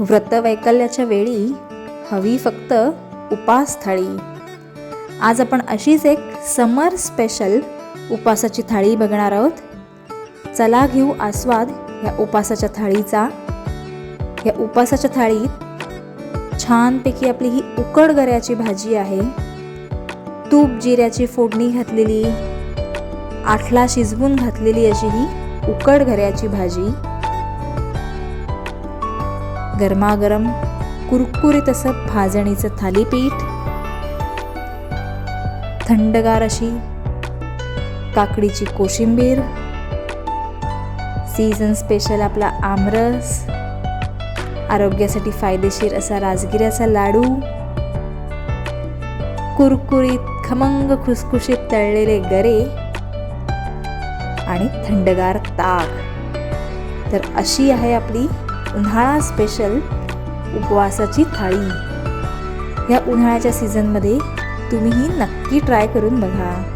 व्रतवैकल्याच्या वेळी हवी फक्त उपास थाळी आज आपण अशीच एक समर स्पेशल उपासाची थाळी बघणार आहोत. चला घेऊ आस्वाद या उपासाच्या थाळीचा. या उपासाच्या थाळीत छानपैकी आपली ही उकड गऱ्याची भाजी आहे. तूप जिऱ्याची फोडणी घातलेली. आठला शिजवून घातलेली अशी ही उकड गऱ्याची भाजी. गरमागरम कुरकुरीत असं भाजणीचं थालीपीठ थंडगार अशी काकडीची कोशिंबीर सीझन स्पेशल आपला आमरस आरोग्यासाठी फायदेशीर असा राजगिऱ्याचा लाडू कुरकुरीत खमंग खुसखुशीत तळलेले गरे आणि थंडगार ताक. तर अशी आहे आपली उन्हाळा स्पेशल उपवासाची थाळी. ह्या उन्हाळ्याच्या सीझनमध्ये तुम्हीही नक्की ट्राय करून बघा.